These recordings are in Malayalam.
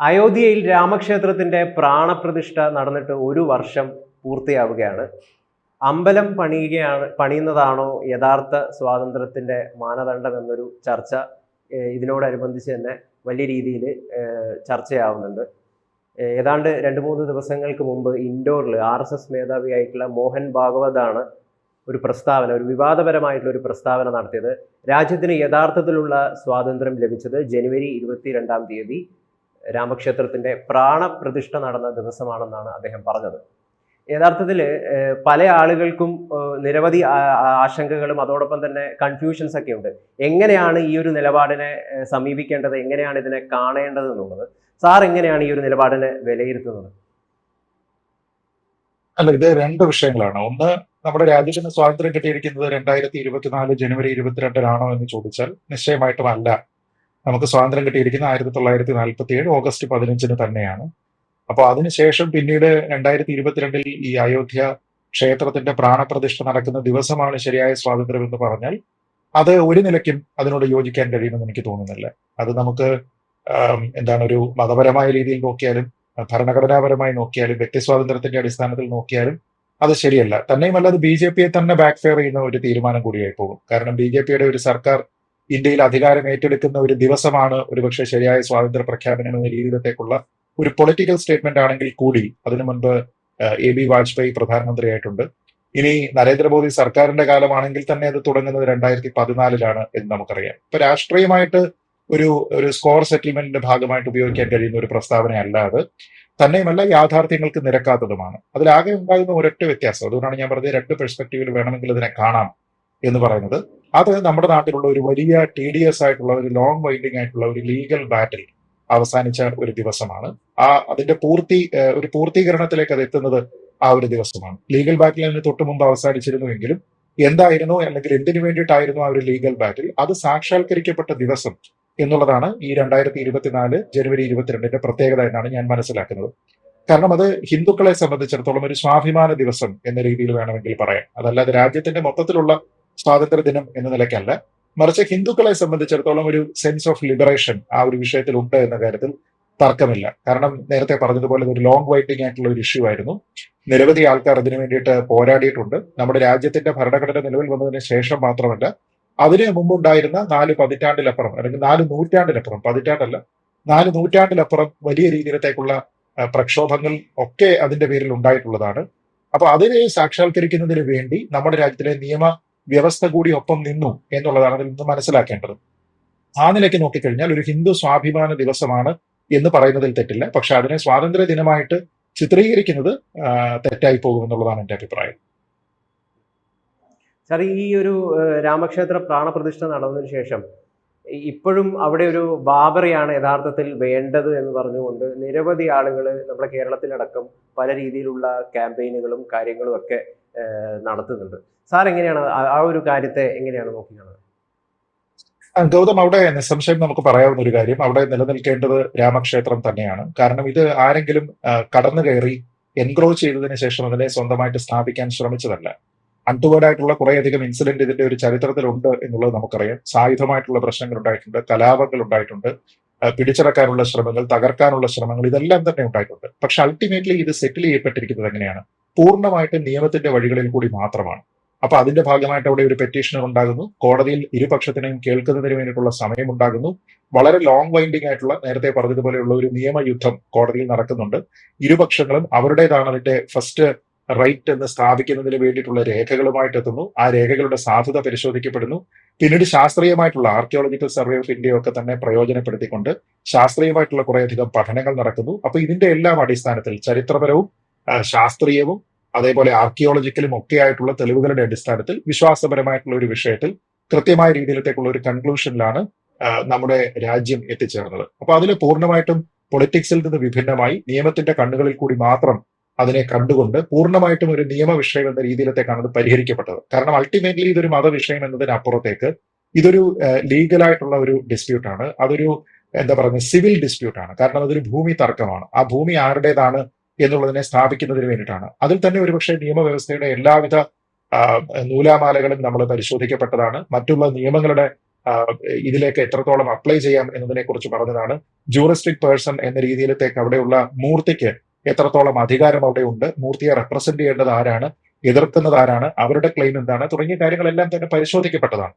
അയോധ്യയിൽ രാമക്ഷേത്രത്തിന്റെ പ്രാണപ്രതിഷ്ഠ നടന്നിട്ട് ഒരു വർഷം പൂർത്തിയാവുകയാണ്. അമ്പലം പണിയുകയാണ് പണിയുന്നതാണോ യഥാർത്ഥ സ്വാതന്ത്ര്യത്തിന്റെ മാനദണ്ഡം എന്നൊരു ചർച്ച ഇതിനോടനുബന്ധിച്ച് തന്നെ വലിയ രീതിയിൽ ചർച്ചയാവുന്നുണ്ട്. ഏതാണ്ട് രണ്ട് മൂന്ന് ദിവസങ്ങൾക്ക് മുമ്പ് ഇൻഡോറിൽ ആർ എസ് എസ് മേധാവിയായിട്ടുള്ള മോഹൻ ഭാഗവതാണ് ഒരു പ്രസ്താവന ഒരു വിവാദപരമായിട്ടുള്ള ഒരു പ്രസ്താവന നടത്തിയത്. രാജ്യത്തിന് യഥാർത്ഥത്തിലുള്ള സ്വാതന്ത്ര്യം ലഭിച്ചത് ജനുവരി ഇരുപത്തിരണ്ടാം തീയതി രാമക്ഷേത്രത്തിന്റെ പ്രാണപ്രതിഷ്ഠ നടന്ന ദിവസമാണെന്നാണ് അദ്ദേഹം പറഞ്ഞത്. യഥാർത്ഥത്തിൽ പല ആളുകൾക്കും നിരവധി ആശങ്കകളും അതോടൊപ്പം തന്നെ കൺഫ്യൂഷൻസ് ഒക്കെ ഉണ്ട്. എങ്ങനെയാണ് ഈ ഒരു നിലപാടിനെ സമീപിക്കേണ്ടത്? എങ്ങനെയാണ് ഇതിനെ കാണേണ്ടത് എന്നുള്ളത്? സാർ എങ്ങനെയാണ് ഈ ഒരു നിലപാടിനെ വിലയിരുത്തുന്നത്? അല്ല ഇത് രണ്ട് വിഷയങ്ങളാണ്. ഒന്ന് നമ്മുടെ രാജ്യത്തിന് സ്വാതന്ത്ര്യം കിട്ടിയിരിക്കുന്നത് രണ്ടായിരത്തി ഇരുപത്തിനാല് ജനുവരി ഇരുപത്തിരണ്ടിലാണോ എന്ന് ചോദിച്ചാൽ നിശ്ചയമായിട്ടും അല്ല. നമുക്ക് സ്വാതന്ത്ര്യം കിട്ടിയിരിക്കുന്നത് ആയിരത്തി തൊള്ളായിരത്തി നാൽപ്പത്തി ഏഴ് ഓഗസ്റ്റ് പതിനഞ്ചിന് തന്നെയാണ്. അപ്പോൾ അതിനുശേഷം പിന്നീട് രണ്ടായിരത്തി ഇരുപത്തിരണ്ടിൽ ഈ അയോധ്യ ക്ഷേത്രത്തിന്റെ പ്രാണപ്രതിഷ്ഠ നടക്കുന്ന ദിവസമാണ് ശരിയായ സ്വാതന്ത്ര്യം എന്ന് പറഞ്ഞാൽ അത് ഒരു നിലയ്ക്കും അതിനോട് യോജിക്കാൻ കഴിയുമെന്ന് എനിക്ക് തോന്നുന്നില്ല. അത് നമുക്ക് എന്താണ് ഒരു മതപരമായ രീതിയിൽ നോക്കിയാലും ഭരണഘടനാപരമായി നോക്കിയാലും വ്യക്തി സ്വാതന്ത്ര്യത്തിന്റെ അടിസ്ഥാനത്തിൽ നോക്കിയാലും അത് ശരിയല്ല. തന്നെയുമല്ല അത് ബി ജെ പിയെ തന്നെ ബാക്ക് ഫെയർ ചെയ്യുന്ന ഒരു തീരുമാനം കൂടിയായി പോകും. കാരണം ബി ജെ പിയുടെ ഒരു സർക്കാർ ഇന്ത്യയിൽ അധികാരം ഏറ്റെടുക്കുന്ന ഒരു ദിവസമാണ് ഒരുപക്ഷെ ശരിയായ സ്വാതന്ത്ര്യ പ്രഖ്യാപനം എന്ന രീതിയിലത്തേക്കുള്ള ഒരു പൊളിറ്റിക്കൽ സ്റ്റേറ്റ്മെന്റ് ആണെങ്കിൽ കൂടി അതിനു മുൻപ് എ ബി വാജ്പേയി പ്രധാനമന്ത്രിയായിട്ടുണ്ട്. ഇനി നരേന്ദ്രമോദി സർക്കാരിന്റെ കാലമാണെങ്കിൽ തന്നെ അത് തുടങ്ങുന്നത് രണ്ടായിരത്തി പതിനാലിലാണ് എന്ന് നമുക്കറിയാം. ഇപ്പൊ രാഷ്ട്രീയമായിട്ട് ഒരു ഒരു സ്കോർ സെറ്റിൽമെന്റിന്റെ ഭാഗമായിട്ട് ഉപയോഗിക്കാൻ കഴിയുന്ന ഒരു പ്രസ്താവന അത്. തന്നെയുമല്ല യാഥാർത്ഥ്യങ്ങൾക്ക് നിരക്കാത്തതുമാണ്. അതിലാകെ ഉണ്ടാകുന്ന ഒരൊറ്റ വ്യത്യാസം അതുകൊണ്ടാണ് ഞാൻ പറഞ്ഞത് രണ്ട് പെർസ്പെക്റ്റീവിൽ വേണമെങ്കിൽ ഇതിനെ കാണാം. എന്ന് പറയുന്നത്. അത് നമ്മുടെ നാട്ടിലുള്ള ഒരു വലിയ ടി ഡി എസ് ആയിട്ടുള്ള ഒരു ലോങ് വൈൻഡിങ് ആയിട്ടുള്ള ഒരു ലീഗൽ ബാറ്റിൽ അവസാനിച്ച ഒരു ദിവസമാണ്. ആ അതിന്റെ പൂർത്തി ഒരു പൂർത്തീകരണത്തിലേക്ക് അത് എത്തുന്നത് ആ ഒരു ദിവസമാണ്. ലീഗൽ ബാറ്റിൽ അതിന് തൊട്ടു മുമ്പ് അവസാനിച്ചിരുന്നുവെങ്കിലും എന്തായിരുന്നു അല്ലെങ്കിൽ എന്തിനു വേണ്ടിയിട്ടായിരുന്നു ആ ഒരു ലീഗൽ ബാറ്റിൽ അത് സാക്ഷാത്കരിക്കപ്പെട്ട ദിവസം എന്നുള്ളതാണ് ഈ രണ്ടായിരത്തി ഇരുപത്തിനാല് ജനുവരി ഇരുപത്തിരണ്ടിന്റെ പ്രത്യേകത എന്നാണ് ഞാൻ മനസ്സിലാക്കുന്നത്. കാരണം അത് ഹിന്ദുക്കളെ സംബന്ധിച്ചിടത്തോളം ഒരു സ്വാഭിമാന ദിവസം എന്ന രീതിയിൽ വേണമെങ്കിൽ പറയാം. അതല്ലാതെ രാജ്യത്തിന്റെ മൊത്തത്തിലുള്ള സ്വാതന്ത്ര്യ ദിനം എന്ന നിലയ്ക്കല്ല. മറിച്ച് ഹിന്ദുക്കളെ സംബന്ധിച്ചിടത്തോളം ഒരു സെൻസ് ഓഫ് ലിബറേഷൻ ആ ഒരു വിഷയത്തിൽ ഉണ്ട് എന്ന കാര്യത്തിൽ തർക്കമില്ല. കാരണം നേരത്തെ പറഞ്ഞതുപോലെ ഒരു ലോങ് വൈറ്റിംഗ് ആയിട്ടുള്ള ഒരു ഇഷ്യൂ ആയിരുന്നു. നിരവധി ആൾക്കാർ അതിനു വേണ്ടിയിട്ട് പോരാടിയിട്ടുണ്ട്. നമ്മുടെ രാജ്യത്തിന്റെ ഭരണഘടന നിലവിൽ വന്നതിന് ശേഷം മാത്രമല്ല അതിന് മുമ്പുണ്ടായിരുന്ന നാല് പതിറ്റാണ്ടിലപ്പുറം അല്ലെങ്കിൽ നാല് നൂറ്റാണ്ടിലപ്പുറം പതിറ്റാണ്ടല്ല നാല് നൂറ്റാണ്ടിലപ്പുറം വലിയ രീതിയിലത്തേക്കുള്ള പ്രക്ഷോഭങ്ങൾ ഒക്കെ അതിന്റെ പേരിൽ ഉണ്ടായിട്ടുള്ളതാണ്. അപ്പൊ അതിനെ സാക്ഷാത്കരിക്കുന്നതിന് വേണ്ടി നമ്മുടെ രാജ്യത്തിലെ നിയമ വ്യവസ്ഥ കൂടി ഒപ്പം നിന്നു എന്നുള്ളതാണ് അതിൽ നിന്ന് മനസ്സിലാക്കേണ്ടത്. ആ നിലയ്ക്ക് നോക്കിക്കഴിഞ്ഞാൽ ഒരു ഹിന്ദു സ്വാഭിമാന ദിവസമാണ് എന്ന് പറയുന്നതിൽ തെറ്റില്ല. പക്ഷെ അതിനെ സ്വാതന്ത്ര്യ ദിനമായിട്ട് ചിത്രീകരിക്കുന്നത് തെറ്റായി പോകുമെന്നുള്ളതാണ് എന്റെ അഭിപ്രായം. സാർ ഈ ഒരു രാമക്ഷേത്ര പ്രാണപ്രതിഷ്ഠ നടന്നതിന് ശേഷം ഇപ്പോഴും അവിടെ ഒരു ബാബറിയാണ് യഥാർത്ഥത്തിൽ വേണ്ടത് എന്ന് പറഞ്ഞുകൊണ്ട് നിരവധി ആളുകൾ നമ്മുടെ കേരളത്തിലടക്കം പല രീതിയിലുള്ള ക്യാമ്പയിനുകളും കാര്യങ്ങളും ഒക്കെ നടത്തുന്നുണ്ട്. സാർ എങ്ങനെയാണ് ആ- ഒരു കാര്യത്തെ എങ്ങനെയാണ് നോക്കിക്കാണുന്നത് ഗൗതം അവിടെ നിസ്സംശയം നമുക്ക് പറയാവുന്ന ഒരു കാര്യം. അവിടെ നിലനിൽക്കേണ്ടത് രാമക്ഷേത്രം തന്നെയാണ്. കാരണം ഇത് ആരെങ്കിലും കടന്നു കയറി എൻക്രോച്ച് ചെയ്തതിന് ശേഷം അതിനെ സ്വന്തമായിട്ട് സ്ഥാപിക്കാൻ ശ്രമിച്ചതല്ല. അൺടുവേർഡ് ആയിട്ടുള്ള കുറേയധികം ഇൻസിഡന്റ് ഇതിന്റെ ഒരു ചരിത്രത്തിലുണ്ട് എന്നുള്ളത് നമുക്കറിയാം. സായുധമായിട്ടുള്ള പ്രശ്നങ്ങൾ ഉണ്ടായിട്ടുണ്ട് കലാപങ്ങൾ ഉണ്ടായിട്ടുണ്ട് പിടിച്ചടക്കാനുള്ള ശ്രമങ്ങൾ തകർക്കാനുള്ള ശ്രമങ്ങൾ ഇതെല്ലാം തന്നെ ഉണ്ടായിട്ടുണ്ട്. പക്ഷെ അൾട്ടിമേറ്റ്ലി ഇത് സെറ്റിൽ ചെയ്യപ്പെട്ടിരിക്കുന്നത് എങ്ങനെയാണ്? പൂർണമായിട്ട് നിയമത്തിന്റെ വഴികളിൽ കൂടി മാത്രമാണ്. അപ്പൊ അതിന്റെ ഭാഗമായിട്ട് അവിടെ ഒരു പെറ്റീഷണർ ഉണ്ടാകുന്നു. കോടതിയിൽ ഇരുപക്ഷത്തിനെയും കേൾക്കുന്നതിന് വേണ്ടിയിട്ടുള്ള സമയമുണ്ടാകുന്നു വളരെ ലോങ് വൈൻഡിങ് ആയിട്ടുള്ള നേരത്തെ പറഞ്ഞതുപോലെയുള്ള ഒരു നിയമയുദ്ധം കോടതിയിൽ നടക്കുന്നുണ്ട്. ഇരുപക്ഷങ്ങളും അവരുടേതാണ് അതിന്റെ ഫസ്റ്റ് റൈറ്റ് എന്ന് സ്ഥാപിക്കുന്നതിന് വേണ്ടിയിട്ടുള്ള രേഖകളുമായിട്ട് എത്തുന്നു. ആ രേഖകളുടെ സാധുത പരിശോധിക്കപ്പെടുന്നു. പിന്നീട് ശാസ്ത്രീയമായിട്ടുള്ള ആർക്കിയോളജിക്കൽ സർവേ ഓഫ് ഇന്ത്യ ഒക്കെ തന്നെ പ്രയോജനപ്പെടുത്തിക്കൊണ്ട് ശാസ്ത്രീയമായിട്ടുള്ള കുറേയധികം പഠനങ്ങൾ നടക്കുന്നു. അപ്പൊ ഇതിന്റെ എല്ലാം അടിസ്ഥാനത്തിൽ ചരിത്രപരവും ശാസ്ത്രീയവും അതേപോലെ ആർക്കിയോളജിക്കലും ഒക്കെ ആയിട്ടുള്ള തെളിവുകളുടെ അടിസ്ഥാനത്തിൽ വിശ്വാസപരമായിട്ടുള്ള ഒരു വിഷയത്തിൽ കൃത്യമായ രീതിയിലത്തേക്കുള്ള ഒരു കൺക്ലൂഷനിലാണ് നമ്മുടെ രാജ്യം എത്തിച്ചേർന്നത്. അപ്പൊ അതിൽ പൂർണമായിട്ടും പൊളിറ്റിക്സിൽ നിന്ന് വിഭിന്നമായി നിയമത്തിന്റെ കണ്ണുകളിൽ കൂടി മാത്രം അതിനെ കണ്ടുകൊണ്ട് പൂർണമായിട്ടും ഒരു നിയമ വിഷയം എന്ന രീതിയിലത്തേക്കാണ് അത് പരിഹരിക്കപ്പെട്ടത്. കാരണം അൾട്ടിമേറ്റ്ലി ഇതൊരു മതവിഷയം എന്നതിനപ്പുറത്തേക്ക് ഇതൊരു ലീഗലായിട്ടുള്ള ഒരു ഡിസ്പ്യൂട്ടാണ് അതൊരു എന്താ പറയുക സിവിൽ ഡിസ്പ്യൂട്ടാണ് കാരണം അതൊരു ഭൂമി തർക്കമാണ്. ആ ഭൂമി ആരുടേതാണ് എന്നുള്ളതിനെ സ്ഥാപിക്കുന്നതിന് വേണ്ടിയിട്ടാണ്. അതിൽ തന്നെ ഒരുപക്ഷെ നിയമവ്യവസ്ഥയുടെ എല്ലാവിധ നൂലാമാലകളും നമ്മൾ പരിശോധിക്കപ്പെട്ടതാണ്. മറ്റുള്ള നിയമങ്ങളുടെ ഇതിലേക്ക് എത്രത്തോളം അപ്ലൈ ചെയ്യാം എന്നതിനെ കുറിച്ച് പറഞ്ഞതാണ്. ജൂറിസ്റ്റിക് പേഴ്സൺ എന്ന രീതിയിലത്തേക്ക് അവിടെയുള്ള മൂർത്തിക്ക് എത്രത്തോളം അധികാരം അവിടെ ഉണ്ട് മൂർത്തിയെ റെപ്രസെന്റ് ചെയ്യേണ്ടത് ആരാണ് എതിർക്കുന്നത് ആരാണ് അവരുടെ ക്ലെയിം എന്താണ് തുടങ്ങിയ കാര്യങ്ങളെല്ലാം തന്നെ പരിശോധിക്കപ്പെട്ടതാണ്.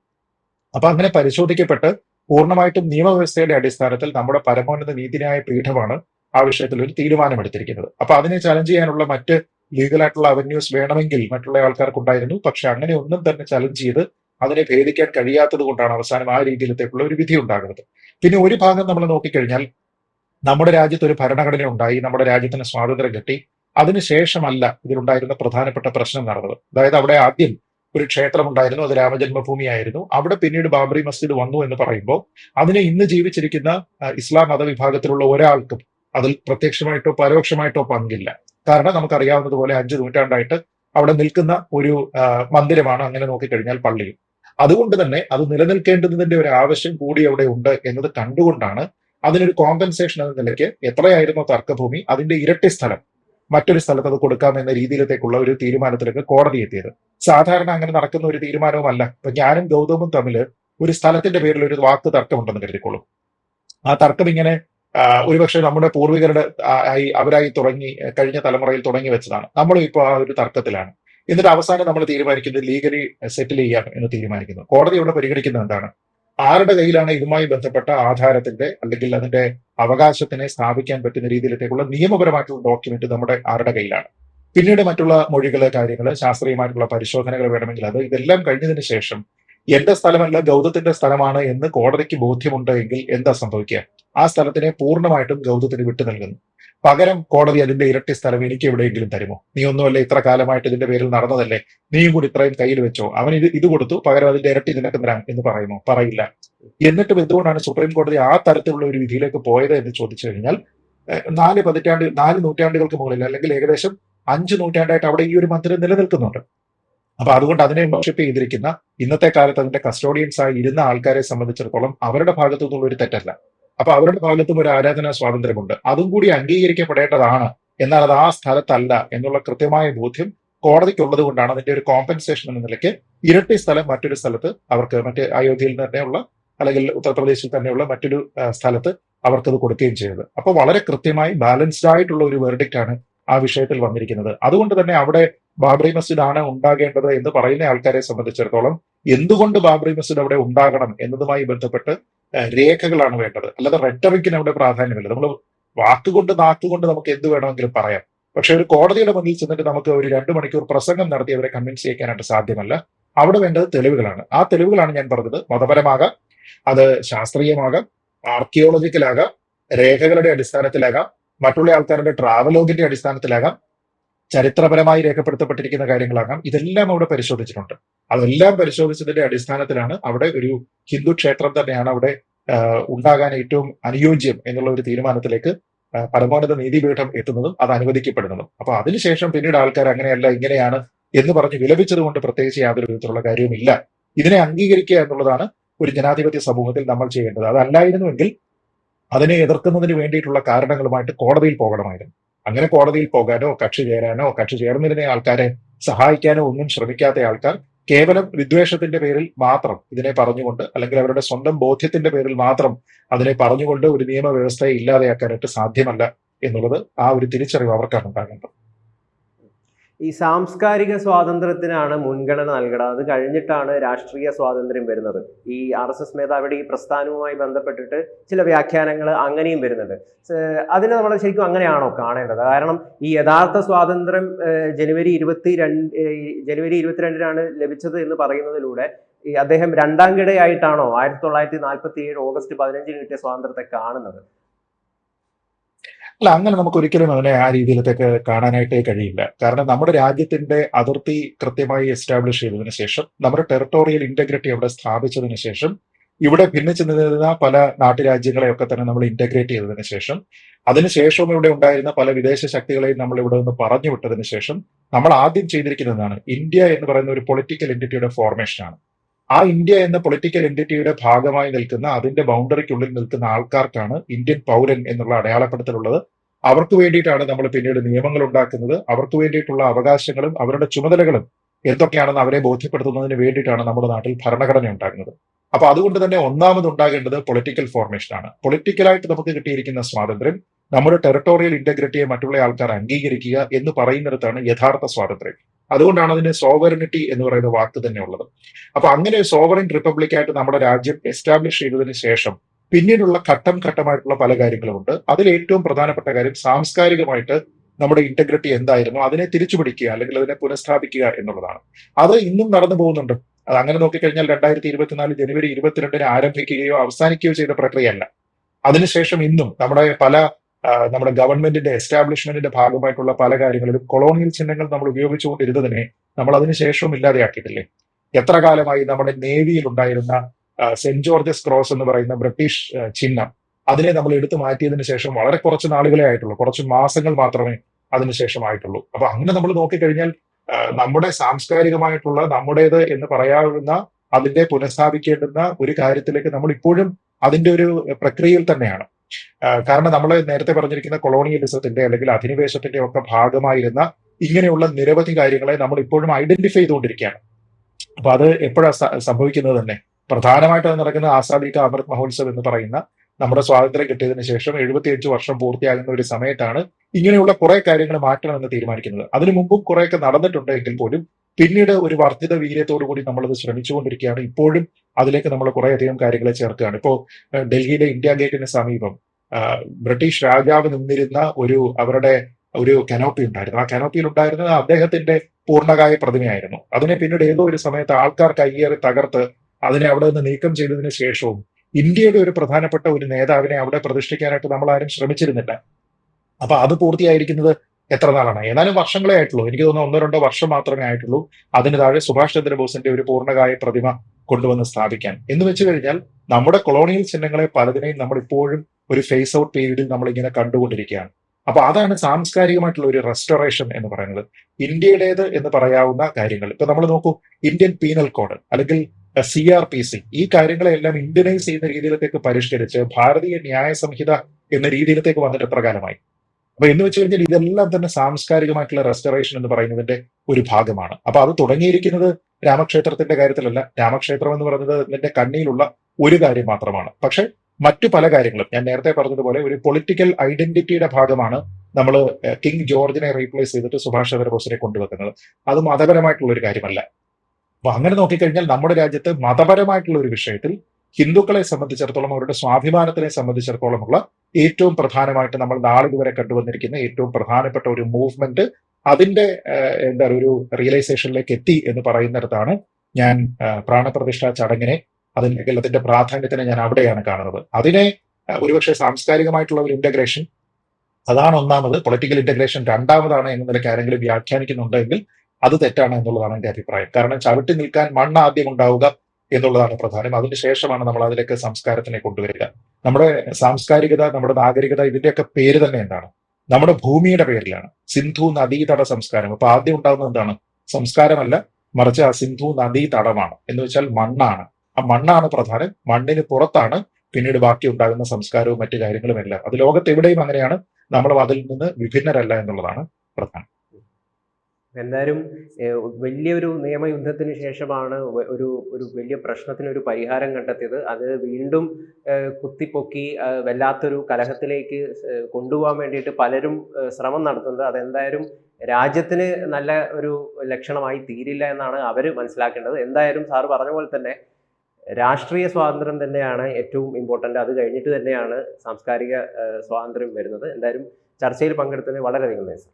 അപ്പൊ അങ്ങനെ പരിശോധിക്കപ്പെട്ട് പൂർണമായിട്ടും നിയമവ്യവസ്ഥയുടെ അടിസ്ഥാനത്തിൽ നമ്മുടെ പരമോന്നത നീതിന്യായ പീഠമാണ് ആ വിഷയത്തിൽ ഒരു തീരുമാനമെടുത്തിരിക്കുന്നത്. അപ്പൊ അതിനെ ചലഞ്ച് ചെയ്യാനുള്ള മറ്റ് ലീഗൽ ആയിട്ടുള്ള അവന്യൂസ് വേണമെങ്കിൽ മറ്റുള്ള ആൾക്കാർക്കുണ്ടായിരുന്നു. പക്ഷെ അങ്ങനെ ഒന്നും തന്നെ ചലഞ്ച് ചെയ്ത് അതിനെ ഭേദിക്കാൻ കഴിയാത്തത് കൊണ്ടാണ് അവസാനം ആ രീതിയിലത്തേക്കുള്ള ഒരു വിധി ഉണ്ടാകുന്നത്. പിന്നെ ഒരു ഭാഗം നമ്മൾ നോക്കിക്കഴിഞ്ഞാൽ നമ്മുടെ രാജ്യത്ത് ഒരു ഭരണഘടന ഉണ്ടായി നമ്മുടെ രാജ്യത്തിന് സ്വാതന്ത്ര്യം കിട്ടി. അതിനുശേഷമല്ല ഇതിലുണ്ടായിരുന്ന പ്രധാനപ്പെട്ട പ്രശ്നം നടന്നത്. അതായത് അവിടെ ആദ്യം ഒരു ക്ഷേത്രം ഉണ്ടായിരുന്നു അത് രാമജന്മഭൂമിയായിരുന്നു. അവിടെ പിന്നീട് ബാബറി മസ്ജിദ് വന്നു എന്ന് പറയുമ്പോൾ അതിനെ ഇന്ന് ജീവിച്ചിരിക്കുന്ന ഇസ്ലാം മതവിഭാഗത്തിലുള്ള ഒരാൾക്കും അതിൽ പ്രത്യക്ഷമായിട്ടോ പരോക്ഷമായിട്ടോ പങ്കില്ല. കാരണം നമുക്കറിയാവുന്നതുപോലെ അഞ്ച് നൂറ്റാണ്ടായിട്ട് അവിടെ നിൽക്കുന്ന ഒരു മന്ദിരമാണ് അങ്ങനെ നോക്കിക്കഴിഞ്ഞാൽ പള്ളിയും. അതുകൊണ്ട് തന്നെ അത് നിലനിൽക്കേണ്ടതിന്റെ ഒരു ആവശ്യം കൂടി അവിടെ ഉണ്ട് എന്നത് കണ്ടുകൊണ്ടാണ് അതിനൊരു കോമ്പൻസേഷൻ എന്ന നിലയ്ക്ക് എത്രയായിരുന്നോ തർക്കഭൂമി അതിന്റെ ഇരട്ടി സ്ഥലം മറ്റൊരു സ്ഥലത്ത് അത് കൊടുക്കാം എന്ന രീതിയിലത്തേക്കുള്ള ഒരു തീരുമാനത്തിലേക്ക് കോടതി എത്തിയത്. സാധാരണ അങ്ങനെ നടക്കുന്ന ഒരു തീരുമാനവുമല്ല. ഇപ്പൊ ഞാനും ഗൗതമും തമ്മിൽ ഒരു സ്ഥലത്തിന്റെ പേരിൽ ഒരു വാക്ക് തർക്കമുണ്ടെന്ന് കരുതിക്കോളൂ. ആ തർക്കം ഇങ്ങനെ ഒരുപക്ഷെ നമ്മുടെ പൂർവികരുടെ ആയി അവരായി തുടങ്ങി കഴിഞ്ഞ തലമുറയിൽ തുടങ്ങി വെച്ചതാണ്. നമ്മളും ഇപ്പോൾ ആ ഒരു തർക്കത്തിലാണ്. എന്നിട്ട് അവസാനം നമ്മൾ തീരുമാനിക്കുന്നത് ലീഗലി സെറ്റിൽ ചെയ്യാം എന്ന് തീരുമാനിക്കുന്നു. കോടതി ഇവിടെ പരിഗണിക്കുന്നത് എന്താണ്? ആരുടെ കയ്യിലാണ് ഇതുമായി ബന്ധപ്പെട്ട ആധാരത്തിന്റെ അല്ലെങ്കിൽ അതിന്റെ അവകാശത്തിനെ സ്ഥാപിക്കാൻ പറ്റുന്ന രീതിയിലത്തേക്കുള്ള നിയമപരമായിട്ടുള്ള ഡോക്യുമെന്റ് നമ്മുടെ ആരുടെ കയ്യിലാണ്? പിന്നീട് മറ്റുള്ള മൊഴികൾ കാര്യങ്ങൾ ശാസ്ത്രീയമായിട്ടുള്ള പരിശോധനകൾ വേണമെങ്കിൽ അത് ഇതെല്ലാം കഴിഞ്ഞതിന് ശേഷം എന്റെ സ്ഥലമല്ല ഗൗതത്തിന്റെ സ്ഥലമാണ് എന്ന് കോടതിക്ക് ബോധ്യമുണ്ട് എങ്കിൽ എന്താ സംഭവിക്കുക? ആ സ്ഥലത്തിനെ പൂർണമായിട്ടും ഗൗതത്തിന് വിട്ടു നൽകുന്നു. പകരം കോടതി അതിന്റെ ഇരട്ടി സ്ഥലം എനിക്ക് എവിടെയെങ്കിലും തരുമോ? നീ ഒന്നുമല്ല ഇത്ര കാലമായിട്ട് ഇതിന്റെ പേരിൽ നടന്നതല്ലേ? നീയും കൂടി ഇത്രയും കയ്യിൽ വെച്ചോ? അവൻ ഇത് ഇത് കൊടുത്തു പകരം അതിന്റെ ഇരട്ടി നിനക്ക് തരാം എന്ന് പറയുമോ? പറയില്ല. എന്നിട്ടും എന്തുകൊണ്ടാണ് സുപ്രീം കോടതി ആ തരത്തിലുള്ള ഒരു വിധിയിലേക്ക് പോയത് എന്ന് ചോദിച്ചു കഴിഞ്ഞാൽ നാല് പതിറ്റാണ്ട് നാല് നൂറ്റാണ്ടുകൾക്ക് മുകളിൽ അല്ലെങ്കിൽ ഏകദേശം അഞ്ച് നൂറ്റാണ്ടായിട്ട് അവിടെ ഈ ഒരു മന്ദിരം നിലനിൽക്കുന്നുണ്ട്. അപ്പൊ അതുകൊണ്ട് അതിനെ വർഷിപ്പ് ചെയ്തിരിക്കുന്ന ഇന്നത്തെ കാലത്ത് അതിന്റെ കസ്റ്റോഡിയൻസ് ആയി ഇരുന്ന ആൾക്കാരെ സംബന്ധിച്ചിടത്തോളം അവരുടെ ഭാഗത്തു നിന്നുള്ള ഒരു തെറ്റല്ല. അപ്പൊ അവരുടെ ഭാഗത്തും ഒരു ആരാധനാ സ്വാതന്ത്ര്യമുണ്ട്. അതും കൂടി അംഗീകരിക്കപ്പെടേണ്ടതാണ് എന്നാൽ അത് ആ സ്ഥലത്തല്ല എന്നുള്ള കൃത്യമായ ബോധ്യം കോടതിക്കുള്ളത് കൊണ്ടാണ് അതിന്റെ ഒരു കോമ്പൻസേഷൻ എന്ന നിലയ്ക്ക് ഇരട്ടി സ്ഥലം മറ്റൊരു സ്ഥലത്ത് അവർക്ക് മറ്റ് അയോധ്യയിൽ തന്നെയുള്ള അല്ലെങ്കിൽ ഉത്തർപ്രദേശിൽ തന്നെയുള്ള മറ്റൊരു സ്ഥലത്ത് അവർക്കത് കൊടുക്കുകയും ചെയ്തത്. അപ്പൊ വളരെ കൃത്യമായി ബാലൻസ്ഡ് ആയിട്ടുള്ള ഒരു വെർഡിക്റ്റ് ആണ് ആ വിഷയത്തിൽ വന്നിരിക്കുന്നത്. അതുകൊണ്ട് തന്നെ അവിടെ ബാബറി മസ്ജിദ് ആണ് ഉണ്ടാകേണ്ടത് എന്ന് പറയുന്ന ആൾക്കാരെ സംബന്ധിച്ചിടത്തോളം എന്തുകൊണ്ട് ബാബറി മസ്ജിദ് അവിടെ ഉണ്ടാകണം എന്നതുമായി ബന്ധപ്പെട്ട് രേഖകളാണ് വേണ്ടത്. അല്ലാതെ റെറ്ററിക്കിന് അവിടെ പ്രാധാന്യമില്ല. നമ്മൾ വാക്കുകൊണ്ട് നാക്കുകൊണ്ട് നമുക്ക് എന്ത് വേണമെങ്കിലും പറയാം. പക്ഷെ ഒരു കോടതിയുടെ മുന്നിൽ ചെന്നിട്ട് നമുക്ക് ഒരു രണ്ട് മണിക്കൂർ പ്രസംഗം നടത്തി അവരെ കൺവിൻസ് ചെയ്യിക്കാനായിട്ട് സാധ്യമല്ല. അവിടെ വേണ്ടത് തെളിവുകളാണ്. ആ തെളിവുകളാണ് ഞാൻ പറഞ്ഞത്. മതപരമാകാം അത് ശാസ്ത്രീയമാകാം ആർക്കിയോളജിക്കലാകാം രേഖകളുടെ അടിസ്ഥാനത്തിലാകാം മറ്റുള്ള ആൾക്കാരുടെ ട്രാവലോഗിന്റെ അടിസ്ഥാനത്തിലാകാം ചരിത്രപരമായി രേഖപ്പെടുത്തപ്പെട്ടിരിക്കുന്ന കാര്യങ്ങളാകാം. ഇതെല്ലാം അവിടെ പരിശോധിച്ചിട്ടുണ്ട്. അതെല്ലാം പരിശോധിച്ചതിന്റെ അടിസ്ഥാനത്തിലാണ് അവിടെ ഒരു ഹിന്ദു ക്ഷേത്രം തന്നെയാണ് അവിടെ ഉണ്ടാകാൻ ഏറ്റവും അനുയോജ്യം എന്നുള്ള ഒരു തീരുമാനത്തിലേക്ക് പരമോന്നത നീതിപീഠം എത്തുന്നതും അത് അനുവദിക്കപ്പെടുന്നതും. അപ്പൊ അതിനുശേഷം പിന്നീട് ആൾക്കാർ അങ്ങനെയല്ല ഇങ്ങനെയാണ് എന്ന് പറഞ്ഞ് വിലപിച്ചത് കൊണ്ട് പ്രത്യേകിച്ച് യാതൊരു വിധത്തിലുള്ള കാര്യവുമില്ല ഇതിനെ അംഗീകരിക്കുക എന്നുള്ളതാണ് ഒരു ജനാധിപത്യ സമൂഹത്തിൽ നമ്മൾ ചെയ്യേണ്ടത്. അതല്ലായിരുന്നുവെങ്കിൽ അതിനെ എതിർക്കുന്നതിന് വേണ്ടിയിട്ടുള്ള കാരണങ്ങളുമായിട്ട് കോടതിയിൽ പോകണമായിരുന്നു. അങ്ങനെ കോടതിയിൽ പോകാനോ കക്ഷി ചേരാനോ കക്ഷി ചേർന്നിരുന്ന ആൾക്കാരെ സഹായിക്കാനോ ഒന്നും ശ്രമിക്കാത്ത ആൾക്കാർ കേവലം വിദ്വേഷത്തിന്റെ പേരിൽ മാത്രം ഇതിനെ പറഞ്ഞുകൊണ്ട് അല്ലെങ്കിൽ അവരുടെ സ്വന്തം ബോധ്യത്തിന്റെ പേരിൽ മാത്രം അതിനെ പറഞ്ഞുകൊണ്ട് ഒരു നിയമവ്യവസ്ഥയെ ഇല്ലാതെയാക്കാനായിട്ട് സാധ്യമല്ല എന്നുള്ളത് ആ ഒരു തിരിച്ചറിവ് അവർക്കാണ് ഉണ്ടാകേണ്ടത് ഈ സാംസ്കാരിക സ്വാതന്ത്ര്യത്തിനാണ് മുൻഗണന നൽകണം അത് കഴിഞ്ഞിട്ടാണ് രാഷ്ട്രീയ സ്വാതന്ത്ര്യം വരുന്നത്. ഈ ആർ എസ് എസ് മേധാവിയുടെ ഈ പ്രസ്ഥാനവുമായി ബന്ധപ്പെട്ടിട്ട് ചില വ്യാഖ്യാനങ്ങൾ അങ്ങനെയും വരുന്നുണ്ട്. അതിനെ നമ്മൾ ശരിക്കും അങ്ങനെയാണോ കാണേണ്ടത്? കാരണം ഈ യഥാർത്ഥ സ്വാതന്ത്ര്യം ജനുവരി ഇരുപത്തി രണ്ട് ജനുവരി ഇരുപത്തിരണ്ടിനാണ് ലഭിച്ചത് എന്ന് പറയുന്നതിലൂടെ ഈ അദ്ദേഹം രണ്ടാം കിടയായിട്ടാണോ ആയിരത്തി തൊള്ളായിരത്തി നാൽപ്പത്തി ഏഴ് ഓഗസ്റ്റ് പതിനഞ്ചിന് കിട്ടിയ സ്വാതന്ത്ര്യത്തെ കാണുന്നത്? അല്ല അങ്ങനെ നമുക്ക് ഒരിക്കലും അതിനെ ആ രീതിയിലത്തേക്ക് കാണാനായിട്ടേ കഴിയില്ല. കാരണം നമ്മുടെ രാജ്യത്തിന്റെ അതിർത്തി കൃത്യമായി എസ്റ്റാബ്ലിഷ് ചെയ്തതിനു ശേഷം നമ്മുടെ ടെറിട്ടോറിയൽ ഇന്റഗ്രിറ്റി അവിടെ സ്ഥാപിച്ചതിനു ശേഷം ഇവിടെ ഭിന്നിച്ചു നിന്നിരുന്ന പല നാട്ടുരാജ്യങ്ങളെയൊക്കെ തന്നെ നമ്മൾ ഇന്റഗ്രേറ്റ് ചെയ്തതിനു ശേഷം അതിനുശേഷവും ഇവിടെ ഉണ്ടായിരുന്ന പല വിദേശ ശക്തികളെയും നമ്മൾ ഇവിടെ നിന്ന് പറഞ്ഞു വിട്ടതിനു ശേഷം നമ്മൾ ആദ്യം ചെയ്തിരിക്കുന്നതാണ് ഇന്ത്യ എന്ന് പറയുന്ന ഒരു പൊളിറ്റിക്കൽ എന്റിറ്റിയുടെ ഫോർമേഷനാണ് ആ ഇന്ത്യ എന്ന പൊളിറ്റിക്കൽ എന്റിറ്റിയുടെ ഭാഗമായി നിൽക്കുന്ന അതിന്റെ ബൗണ്ടറിക്കുള്ളിൽ നിൽക്കുന്ന ആൾക്കാർക്കാണ് ഇന്ത്യൻ പൗരൻ എന്നുള്ള അടയാളപ്പെടുത്തലുള്ളത്. അവർക്ക് വേണ്ടിയിട്ടാണ് നമ്മൾ പിന്നീട് നിയമങ്ങൾ ഉണ്ടാക്കുന്നത്. അവർക്ക് വേണ്ടിയിട്ടുള്ള അവകാശങ്ങളും അവരുടെ ചുമതലകളും എന്തൊക്കെയാണെന്ന് അവരെ ബോധ്യപ്പെടുത്തുന്നതിന് വേണ്ടിയിട്ടാണ് നമ്മുടെ നാട്ടിൽ ഭരണഘടന ഉണ്ടാകുന്നത് അപ്പൊ അതുകൊണ്ട് തന്നെ ഒന്നാമത് ഉണ്ടാകേണ്ടത് പൊളിറ്റിക്കൽ ഫോർമേഷൻ ആണ്. പൊളിറ്റിക്കലായിട്ട് നമുക്ക് കിട്ടിയിരിക്കുന്ന സ്വാതന്ത്ര്യം നമ്മുടെ ടെറിട്ടോറിയൽ ഇന്റഗ്രിറ്റിയെ മറ്റുള്ള ആൾക്കാർ അംഗീകരിക്കുക എന്ന് പറയുന്നിടത്താണ് യഥാർത്ഥ സ്വാതന്ത്ര്യം. അതുകൊണ്ടാണ് അതിന് സോവറിനിറ്റി എന്ന് പറയുന്ന വാക്ക് തന്നെ ഉള്ളത്. അപ്പൊ അങ്ങനെ സോവറിൻ റിപ്പബ്ലിക് ആയിട്ട് നമ്മുടെ രാജ്യം എസ്റ്റാബ്ലിഷ് ചെയ്തതിന് ശേഷം പിന്നീടുള്ള ഘട്ടം ഘട്ടമായിട്ടുള്ള പല കാര്യങ്ങളുമുണ്ട്. അതിൽ ഏറ്റവും പ്രധാനപ്പെട്ട കാര്യം സാംസ്കാരികമായിട്ട് നമ്മുടെ ഇന്റഗ്രിറ്റി എന്തായിരുന്നു അതിനെ തിരിച്ചുപിടിക്കുക അല്ലെങ്കിൽ അതിനെ പുനഃസ്ഥാപിക്കുക എന്നുള്ളതാണ്. അത് ഇന്നും നടന്നു പോകുന്നുണ്ട്. അത് അങ്ങനെ നോക്കിക്കഴിഞ്ഞാൽ രണ്ടായിരത്തി ഇരുപത്തിനാല് ജനുവരി ഇരുപത്തിരണ്ടിന് ആരംഭിക്കുകയോ അവസാനിക്കുകയോ ചെയ്ത പ്രക്രിയയല്ല. അതിനുശേഷം ഇന്നും നമ്മുടെ പല നമ്മുടെ ഗവൺമെന്റിന്റെ എസ്റ്റാബ്ലിഷ്മെന്റിന്റെ ഭാഗമായിട്ടുള്ള പല കാര്യങ്ങളിലും കൊളോണിയൽ ചിഹ്നങ്ങൾ നമ്മൾ ഉപയോഗിച്ചുകൊണ്ടിരുന്നതിനെ നമ്മൾ അതിനുശേഷവും ഇല്ലാതെയാക്കിയിട്ടില്ലേ? എത്ര കാലമായി നമ്മുടെ നേവിയിൽ ഉണ്ടായിരുന്ന സെന്റ് ജോർജസ് ക്രോസ് എന്ന് പറയുന്ന ബ്രിട്ടീഷ് ചിഹ്നം അതിനെ നമ്മൾ എടുത്തു മാറ്റിയതിനു ശേഷം വളരെ കുറച്ച് നാളുകളെ ആയിട്ടുള്ളൂ. കുറച്ച് മാസങ്ങൾ മാത്രമേ അതിനുശേഷം ആയിട്ടുള്ളൂ അപ്പൊ അങ്ങനെ നമ്മൾ നോക്കിക്കഴിഞ്ഞാൽ നമ്മുടെ സാംസ്കാരികമായിട്ടുള്ള നമ്മുടേത് എന്ന് പറയാവുന്ന അതിന്റെ പുനഃസ്ഥാപിക്കേണ്ടുന്ന ഒരു കാര്യത്തിലേക്ക് നമ്മൾ ഇപ്പോഴും അതിന്റെ ഒരു പ്രക്രിയയിൽ തന്നെയാണ്. കാരണം നമ്മൾ നേരത്തെ പറഞ്ഞിരിക്കുന്ന കൊളോണിയലിസത്തിന്റെ അല്ലെങ്കിൽ അധിനിവേശത്തിന്റെ ഒക്കെ ഭാഗമായിരുന്ന ഇങ്ങനെയുള്ള നിരവധി കാര്യങ്ങളെ നമ്മൾ ഇപ്പോഴും ഐഡന്റിഫൈ ചെയ്തുകൊണ്ടിരിക്കുകയാണ്. അപ്പൊ അത് എപ്പോഴാണ് സംഭവിക്കുന്നത് തന്നെ? പ്രധാനമായിട്ട് അത് നടക്കുന്ന ആസാദി കാ അമൃത് മഹോത്സവ് എന്ന് പറയുന്ന നമ്മുടെ സ്വാതന്ത്ര്യം കിട്ടിയതിനു ശേഷം എഴുപത്തിയഞ്ച് വർഷം പൂർത്തിയാകുന്ന ഒരു സമയത്താണ് ഇങ്ങനെയുള്ള കുറെ കാര്യങ്ങൾ മാറ്റണമെന്ന് തീരുമാനിക്കുന്നത്. അതിനു മുമ്പും കുറെയൊക്കെ നടന്നിട്ടുണ്ട് എങ്കിൽ പോലും പിന്നീട് ഒരു വർദ്ധിത വീര്യത്തോടു കൂടി നമ്മളത് ശ്രമിച്ചുകൊണ്ടിരിക്കുകയാണ്. ഇപ്പോഴും അതിലേക്ക് നമ്മൾ കുറേയധികം കാര്യങ്ങളെ ചേർക്കുകയാണ്. ഇപ്പോൾ ഡൽഹിയിലെ ഇന്ത്യ ഗേറ്റിന് സമീപം ബ്രിട്ടീഷ് രാജാവ് നിന്നിരുന്ന ഒരു അവരുടെ ഒരു കനോപ്പി ഉണ്ടായിരുന്നു. ആ കനോപ്പിയിൽ ഉണ്ടായിരുന്നത് അദ്ദേഹത്തിന്റെ പൂർണകായ പ്രതിമയായിരുന്നു. അതിനെ പിന്നീട് ഏതോ ഒരു സമയത്ത് ആൾക്കാർ കയ്യേറി തകർത്ത് അതിനെ അവിടെ നിന്ന് നീക്കം ചെയ്തതിന് ശേഷവും ഇന്ത്യയുടെ ഒരു പ്രധാനപ്പെട്ട ഒരു നേതാവിനെ അവിടെ പ്രതിഷ്ഠിക്കാനായിട്ട് നമ്മൾ ആരും ശ്രമിച്ചിരുന്നില്ല. അപ്പൊ അത് പൂർത്തിയായിരിക്കുന്നത് എത്ര നാളാണ്? ഏതാനും വർഷങ്ങളെ ആയിട്ടുള്ളൂ. എനിക്ക് തോന്നുന്നു ഒന്നോ രണ്ടോ വർഷം മാത്രമേ ആയിട്ടുള്ളൂ അതിന് താഴെ സുഭാഷ് ചന്ദ്രബോസിന്റെ ഒരു പൂർണകായ പ്രതിമ കൊണ്ടുവന്ന് സ്ഥാപിക്കാൻ. എന്ന് വെച്ച് കഴിഞ്ഞാൽ നമ്മുടെ കൊളോണിയൽ ചിഹ്നങ്ങളെ പലതിനെയും നമ്മൾ ഇപ്പോഴും ഒരു ഫേസ് ഔട്ട് പീരീഡിൽ നമ്മൾ ഇങ്ങനെ കണ്ടുകൊണ്ടിരിക്കുകയാണ്. അപ്പൊ അതാണ് സാംസ്കാരികമായിട്ടുള്ള ഒരു റെസ്റ്റോറേഷൻ എന്ന് പറയുന്നത്. ഇന്ത്യയുടേത് എന്ന് പറയാവുന്ന കാര്യങ്ങൾ. ഇപ്പൊ നമ്മൾ നോക്കൂ ഇന്ത്യൻ പീനൽ കോഡ് അല്ലെങ്കിൽ സി ആർ പി സി ഈ കാര്യങ്ങളെല്ലാം ഇന്ത്യനൈസ് ചെയ്യുന്ന രീതിയിലേക്ക് പരിഷ്കരിച്ച് ഭാരതീയ ന്യായ സംഹിത എന്ന രീതിയിലേക്ക് വന്നിട്ട് എത്ര കാലമായി? അപ്പൊ എന്ന് വെച്ച് കഴിഞ്ഞാൽ ഇതെല്ലാം തന്നെ സാംസ്കാരികമായിട്ടുള്ള റെസ്റ്റോറേഷൻ എന്ന് പറയുന്നതിന്റെ ഒരു ഭാഗമാണ്. അപ്പൊ അത് തുടങ്ങിയിരിക്കുന്നത് രാമക്ഷേത്രത്തിന്റെ കാര്യത്തിലല്ല. രാമക്ഷേത്രം എന്ന് പറയുന്നത് ഇതിന്റെ കണ്ണിയിലുള്ള ഒരു കാര്യം മാത്രമാണ്. പക്ഷെ മറ്റു പല കാര്യങ്ങളും. ഞാൻ നേരത്തെ പറഞ്ഞതുപോലെ ഒരു പൊളിറ്റിക്കൽ ഐഡന്റിറ്റിയുടെ ഭാഗമാണ് നമ്മൾ കിങ് ജോർജിനെ റീപ്ലേസ് ചെയ്തിട്ട് സുഭാഷ് ചന്ദ്രബോസിനെ കൊണ്ടുവെക്കുന്നത്. അത് മതപരമായിട്ടുള്ള ഒരു കാര്യമല്ല. അപ്പൊ അങ്ങനെ നോക്കിക്കഴിഞ്ഞാൽ നമ്മുടെ രാജ്യത്ത് മതപരമായിട്ടുള്ള ഒരു വിഷയത്തിൽ ഹിന്ദുക്കളെ സംബന്ധിച്ചിടത്തോളം അവരുടെ സ്വാഭിമാനത്തിനെ സംബന്ധിച്ചിടത്തോളമുള്ള ഏറ്റവും പ്രധാനമായിട്ട് നമ്മൾ നാളിതുവരെ കണ്ടുവന്നിരിക്കുന്ന ഏറ്റവും പ്രധാനപ്പെട്ട ഒരു മൂവ്മെന്റ് അതിന്റെ എന്താ ഒരു റിയലൈസേഷനിലേക്ക് എത്തി എന്ന് പറയുന്നിടത്താണ് ഞാൻ പ്രാണപ്രതിഷ്ഠാ ചടങ്ങിനെ അതിന്റെ അതിന്റെ പ്രാധാന്യത്തിനെ ഞാൻ അവിടെയാണ് കാണുന്നത്. അതിനെ ഒരുപക്ഷെ സാംസ്കാരികമായിട്ടുള്ള ഒരു ഇന്റഗ്രേഷൻ അതാണ് ഒന്നാമത്. പൊളിറ്റിക്കൽ ഇന്റഗ്രേഷൻ രണ്ടാമതാണ് എന്ന നിലയ്ക്ക് ആരെങ്കിലും വ്യാഖ്യാനിക്കുന്നുണ്ടെങ്കിൽ അത് തെറ്റാണ് എന്നുള്ളതാണ് എന്റെ അഭിപ്രായം. കാരണം ചവിട്ടി നിൽക്കാൻ മണ്ണ് ആദ്യം ഉണ്ടാവുക എന്നുള്ളതാണ് പ്രധാനം. അതിനുശേഷമാണ് നമ്മൾ അതിലേക്ക് സംസ്കാരത്തിനെ കൊണ്ടുവരിക. നമ്മുടെ സാംസ്കാരികത നമ്മുടെ നാഗരികത ഇതിന്റെയൊക്കെ പേര് തന്നെ എന്താണ്? നമ്മുടെ ഭൂമിയുടെ പേരിലാണ്. സിന്ധു നദീതട സംസ്കാരം. അപ്പൊ ആദ്യം ഉണ്ടാകുന്നത് എന്താണ്? സംസ്കാരമല്ല മറിച്ച് ആ സിന്ധു നദീതടമാണ് എന്ന് വെച്ചാൽ മണ്ണാണ്. ആ മണ്ണാണ് പ്രധാനം. മണ്ണിന് പുറത്താണ് പിന്നീട് ബാക്കി ഉണ്ടാകുന്ന സംസ്കാരവും മറ്റു കാര്യങ്ങളും എല്ലാം. അത് ലോകത്ത് എവിടെയും അങ്ങനെയാണ്. നമ്മൾ അതിൽ നിന്ന് വിഭിന്നരല്ല എന്നുള്ളതാണ് പ്രധാനം. എന്തായാലും വലിയൊരു നിയമയുദ്ധത്തിന് ശേഷമാണ് ഒരു ഒരു വലിയ പ്രശ്നത്തിന് ഒരു പരിഹാരം കണ്ടെത്തിയത്. അത് വീണ്ടും കുത്തിപ്പൊക്കി വല്ലാത്തൊരു കലഹത്തിലേക്ക് കൊണ്ടുപോകാൻ വേണ്ടിയിട്ട് പലരും ശ്രമം നടത്തുന്നത്. അതെന്തായാലും രാജ്യത്തിന് നല്ല ഒരു ലക്ഷണമായി തീരില്ല എന്നാണ് അവർ മനസ്സിലാക്കേണ്ടത്. എന്തായാലും സാറ് പറഞ്ഞ പോലെ തന്നെ രാഷ്ട്രീയ സ്വാതന്ത്ര്യം തന്നെയാണ് ഏറ്റവും ഇമ്പോർട്ടന്റ് അത് കഴിഞ്ഞിട്ട് തന്നെയാണ് സാംസ്കാരിക സ്വാതന്ത്ര്യം വരുന്നത്. എന്തായാലും ചർച്ചയിൽ പങ്കെടുത്തതിന് വളരെയധികം നന്ദി സാർ.